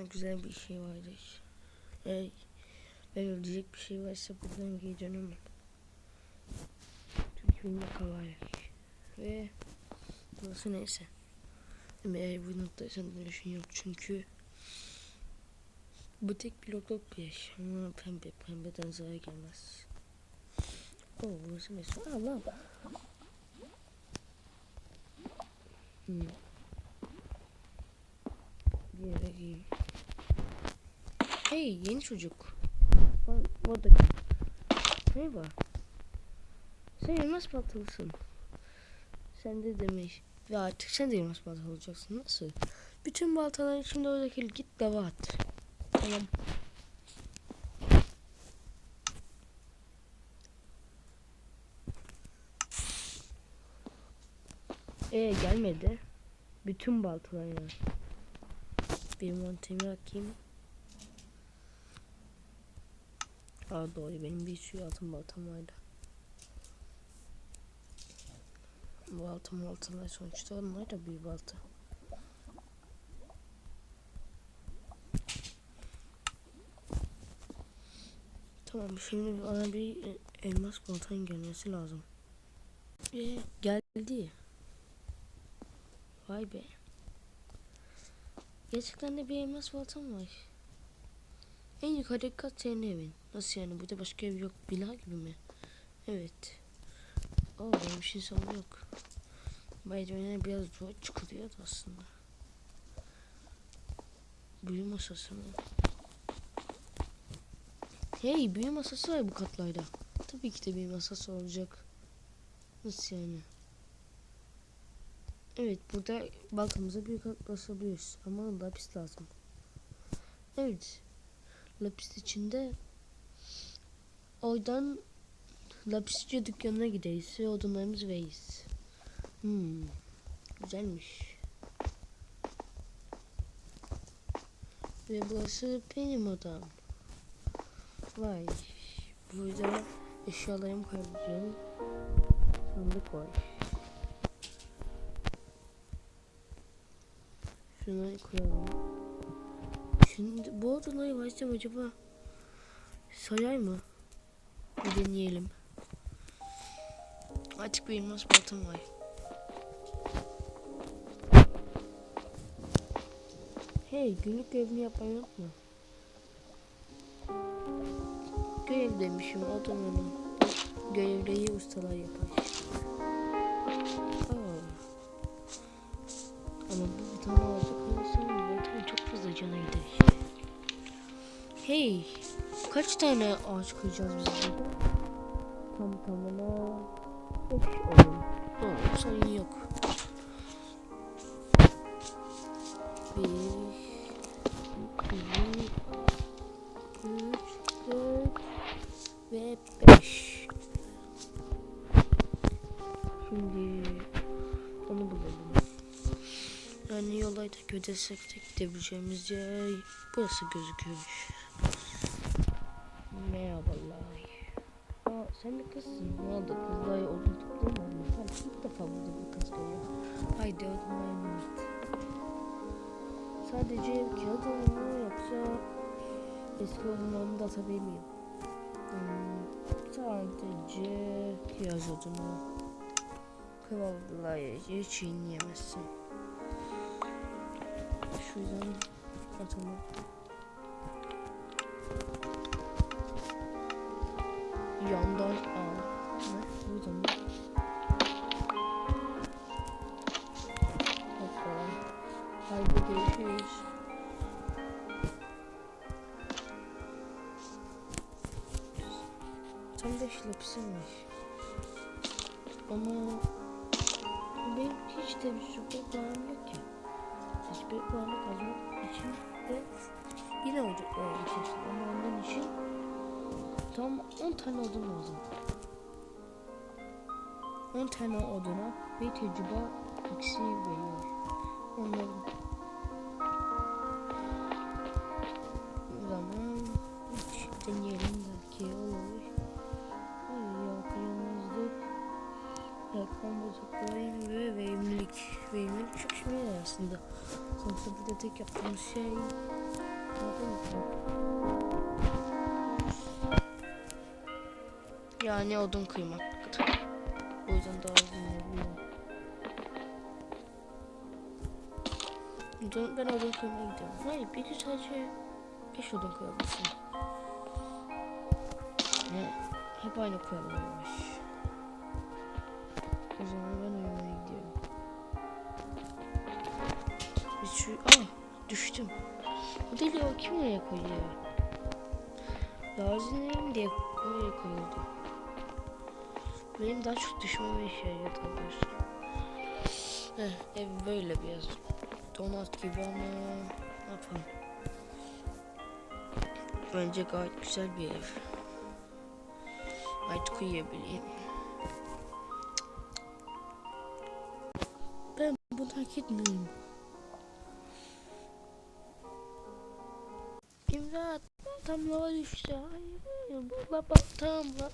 Güzel bir şey vardı. Ey, ben ölecek bir şey varsa buradan geri dönemem. Çünkü benim kavarek. Ve burası neyse. Ama eğer bu noktaysan dönüşün yok çünkü bu tek blokluk bir yaş ama pembe pembeden zarar gelmez. Oo burası neyse. Allah. Hmm. Bir yere giyeyim. Hey yeni çocuk. Kal. Merhaba. Sen elmas baltalısın. Sen de demiş. Ve artık sen de elmas baltalı olacaksın. Nasıl? Bütün baltaların içinde oradaki git lava at. Tamam. Ee gelmedi. Bütün baltalar yani. Bir montemi atayım. Aa doğru benim bir sürü altın baltam vardı. Bu altın baltalar sonuçta onlar da bir balta. Tamam şimdi bana bir e, elmas baltanın gelmesi lazım. Ee, geldi. Vay be. Gerçekten de bir elmas baltam var. En yukarıdaki kat senin evin. Nasıl yani? Burada başka ev yok. Bina gibi mi? Evet. Oo bir şey sorun yok. Merdivene biraz zor çıkılıyordu aslında. Büyü masası mı? Hey büyü masası var bu katlarda. Tabii ki de büyü masası olacak. Nasıl yani? Evet burada baltamıza büyük kat basabiliyoruz. Ama lapis lazım. Evet. Lapis içinde oradan lapisçi dükkanına gideriz ve odunlarımızı veririz. Hmm, güzelmiş. Ve burası benim odam. Vay. Burada eşyalarımı koyacağım. Sandık var. Şunu koyalım. Şimdi bu odaları başlayacağım acaba sayar mı? Bir deneyelim. Artık bir elmas baltam var. Hey günlük görevini yapmayı unutma. Görev demişim odanın. Görevleri ustalar yapar. Aa. Ama bu tane olacak olursa baltam çok fazla cana gider. Hey kaç tane ağaç kıracağız biz burada? Tam tamına 5 olur. Doğru sorun yok. Bir, iki, üç, dört ve beş. Şimdi onu bulalım. Yani yolayda gödersek de gidebileceğimiz yer burası gözüküyormuş. Sen de kızsın. Ne oldu? Kızlar odun topluyor mu? Ben ilk defa burada bir kız görüyorum. Haydi at. Sadece kağıt mu yoksa eski odunlarını da atabilir miyim? Hmm, sadece kiraz odunu. Kıvavlılar hiç yiyemezsin. Şu yüzden atalım. Hiçbir puanı kazanmak için de yine ocaklara geçersin. Ama onun için tam 10 tane odun lazım. 10 tane oduna bir tecrübe eksiği veriyor. Onların Veyim ve veyimlik. Veyimlik çok işime yarar aslında. Sonuçta burada tek yaptığımız şey... Yani odun kıymak. O yüzden daha uzun yapıyorum. Ben odun kıymaya gidiyorum. Hayır bir gün sadece 5 odun koyabilirsin. Yani hep aynı koyalım. O ben uyumaya gidiyorum. Bir şu... Aa! Düştüm. Bu deli o kim oraya koyuyor? Lazım diye oraya koyuldu. Benim daha çok düşmeme işe daha doğrusu. Heh, ev böyle biraz donat gibi ama ne yapalım. Bence gayet güzel bir ev. Artık uyuyabileyim. Bunu hak etmiyorum. İmdat tam lava düştü. Hayır. Baba tam la.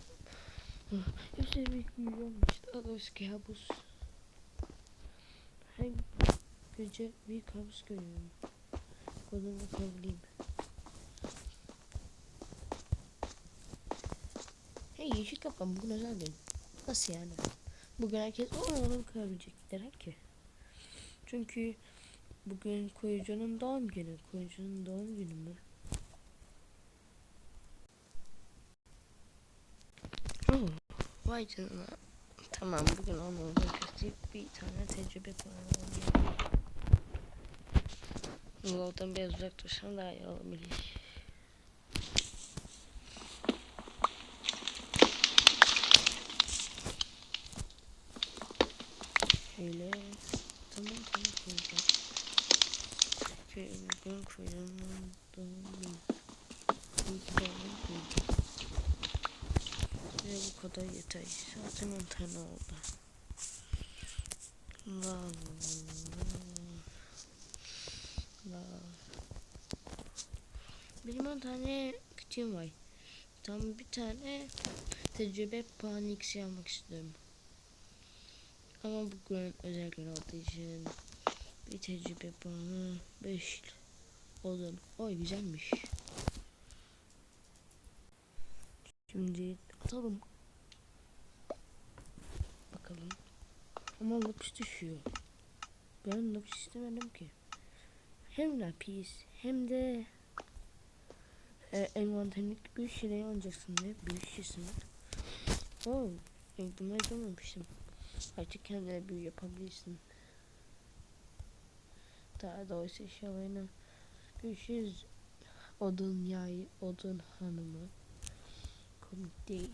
Hepsi büyüyormuş. Daha doğrusu kabus. Her gece bir kabus görüyorum. Kodunu kavrayayım. Hey yeşil kaplan bugün özel gün. Nasıl yani? Bugün herkes onu onu kırabilecek. Neden ki? Çünkü bugün koyucunun doğum günü. Koyucunun doğum günü mü? Oh, vay canına. Tamam bugün onu gösterip bir tane tecrübe kullanalım. Yoldan biraz uzak dursam daha iyi olabilir. Şöyle tamam tamam koyacağım. Çünkü bugün koyumun doğum günü. İyi ki doğum günü. Ve bu kadar yeter. Zaten 10 tane oldu. La la la. Benim 10 tane kütüğüm var. Tam bir tane tecrübe puanı eksi almak istiyorum. Ama bugün özel gün olduğu için bir tecrübe puanı 5 olun. Oy güzelmiş. Şimdi atalım. Bakalım. Ama lapis düşüyor. Ben lapis istemedim ki. Hem lapis hem de e, envanterlik bir şey alacaksın diye bir şeysin. Oh, bunları görmemiştim. Artık kendine büyü yapabilirsin. Daha doğrusu eşyalarına görüşürüz. Odun yay, odun hanımı. Komik değil.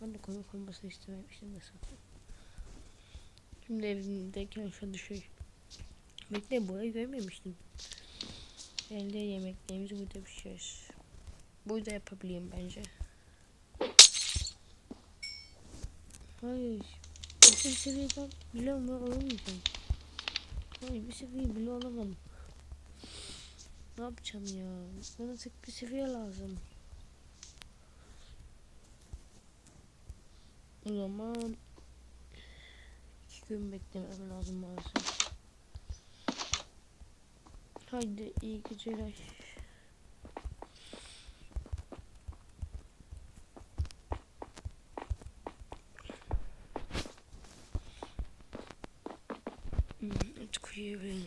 Ben de komik olmasını istememiştim zaten. Şimdi evimdeyken şu düşüyor. Bekle burayı görmemiştim. Elde yemeklerimizi burada pişiririz. Burada yapabilirim bence. Hayır. Bir seviyeden bile ama olamayacağım. Hayır bir seviye bile olamadım. Ne yapacağım ya? Bana tek bir seviye lazım. O zaman iki gün beklemem lazım maalesef. Haydi iyi geceler. Hmm, Artık uyuyabilirim.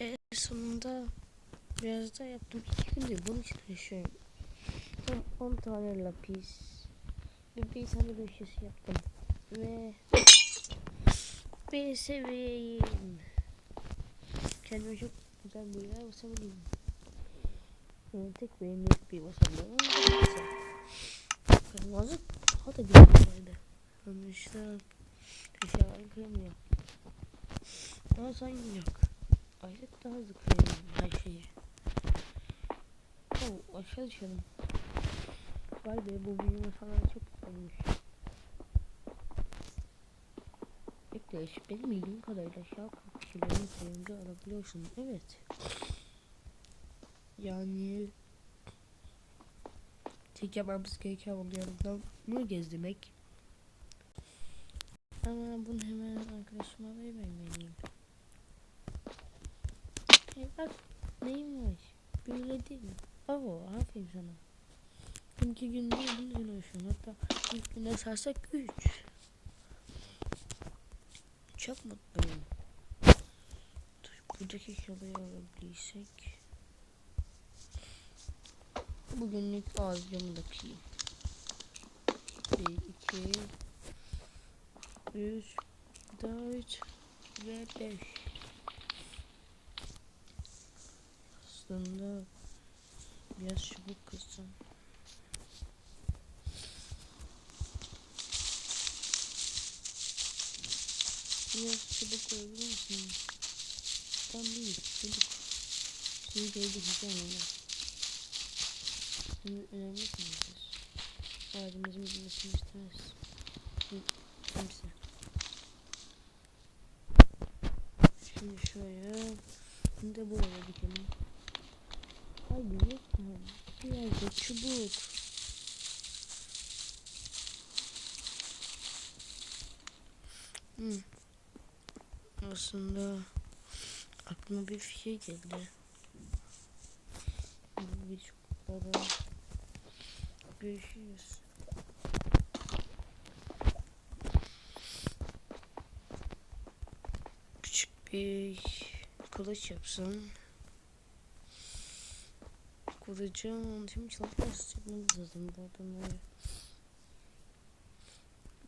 Ve sonunda biraz da yaptım. İki gündür bunun için yaşıyorum. Tam 10 tane lapis ve bir tane de şişesi yaptım. Ve bir seviyeyim. Kendime çok güzel bir yer basabileyim. Yani tek yok bir ama neyse. Kırmızı daha da güzel vardı. Sonuçta eşyaları kıramıyor. Daha sayın yok. Artık daha hızlı kırıyorum her şeyi. Oh, aşağı düşelim. Vay be bu büyüme falan çok güzelmiş. Bekle benim bildiğim kadarıyla aşağı 40 kilometre alabiliyorsun. Evet. Yani tek yapmamız gereken onlardan bunu gezdirmek. Ama bunu hemen arkadaşıma vermemeliyim. Hey bak neyim var? Aferin sana. İki günde üzerine uğraşıyorum. Hatta ilk güne sarsak üç. Çok mutluyum. Dur, buradaki şabayı alabilirsek. Bugünlük ağzımdaki. Bir, iki, üç, dört ve beş. Aslında biraz çubuk kızım. Biraz çubuk koyabilir misin? Tam değil, çubuk. Şimdi geri dikeceğim onu. Şimdi önemli konuyoruz. Ağacımızın bilmesini istemez. Neyse. Şimdi şuraya. Bunu da buraya dikelim. Yok mu? Biraz da çubuk. Hmm. Aslında aklıma bir fikir geldi. Bir çubuklara görüşürüz. Küçük bir kılıç yapsam. Kılıcım şimdi çalışmaz yapmamız lazım bu adamları.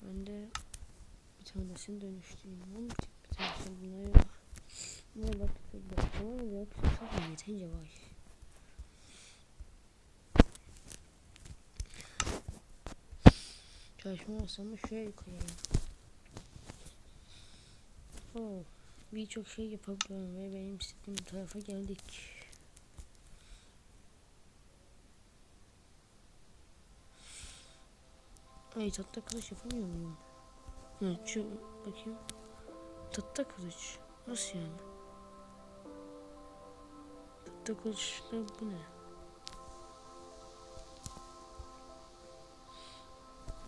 Ben de bir tanesini dönüştüreyim. Ama bir tanesini bunları Bunlara bak bir bak. Tamam mı? Yok. Zaten yeterince var. Çalışma masamı şöyle koyayım. Oh, birçok şey yapabiliyorum ve benim istediğim tarafa geldik. Ay tatlı kılıç yapamıyor muyum? Evet şu bakayım. Tatlı kılıç. Nasıl yani? Tatlı kılıçla bu ne?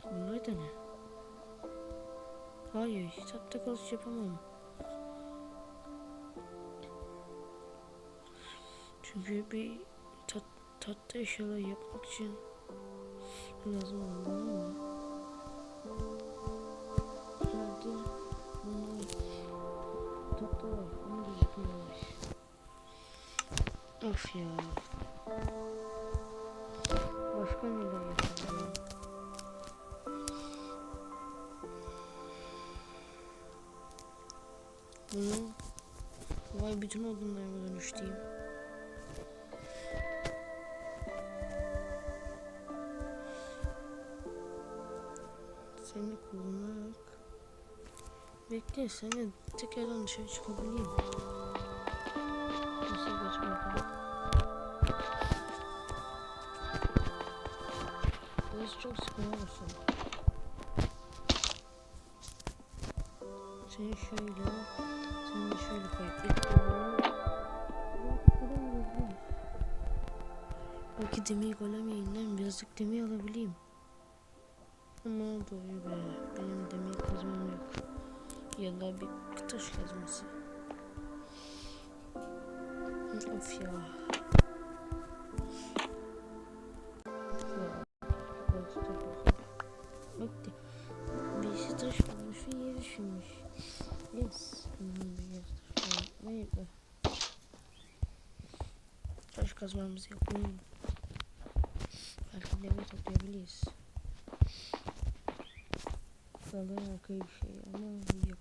Bunlar da ne? Hayır, tatlı kılıç yapamam. Çünkü bir tat, tatlı eşyalar yapmak için lazım mı? Var, onu gözükmüyorlar. Of ya. Başka neler yapabilirim? Bunu vay bütün odunlarıma dönüştüreyim. Seni kullanarak Bekle seni tekrardan dışarı çıkabileyim. Nasıl geçmedi? Burası çok sıkılıyorsun. Seni şöyle, seni de şöyle koyup ekliyorum. Belki demir golem yayından birazcık demir alabileyim. Ama doğru be, benim demir kazmam yok. Ya da bir taş kazması. Of ya. De, birisi taş bulmuş ve yere düşürmüş. Yes. Yer taş kazmamızı yapmayalım. Belki demir toplayabiliriz. Kralın arkayı bir şey ama yok.